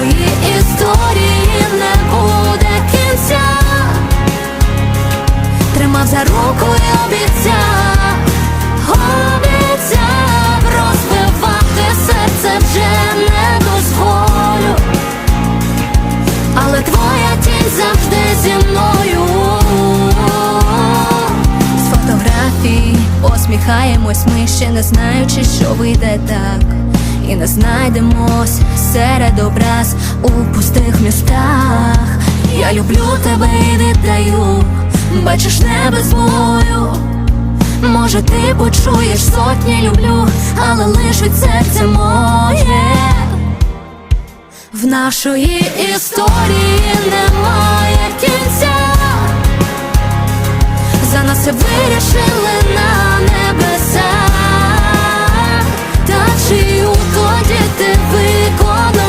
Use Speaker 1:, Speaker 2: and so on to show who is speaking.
Speaker 1: нашої історії не буде кінця. Тримав за руку і обіцяв, обіцяв розбивати серце вже не дозволю. Але твоя тінь завжди зі мною. З фотографій посміхаємось, ми ще не знаючи, що вийде так. І не знайдемось серед образ у пустих містах. Я люблю тебе і віддаю, бачиш небо з. Може, ти почуєш сотні люблю, але лишить серце моє. В нашої історії немає кінця. За нас вирішили на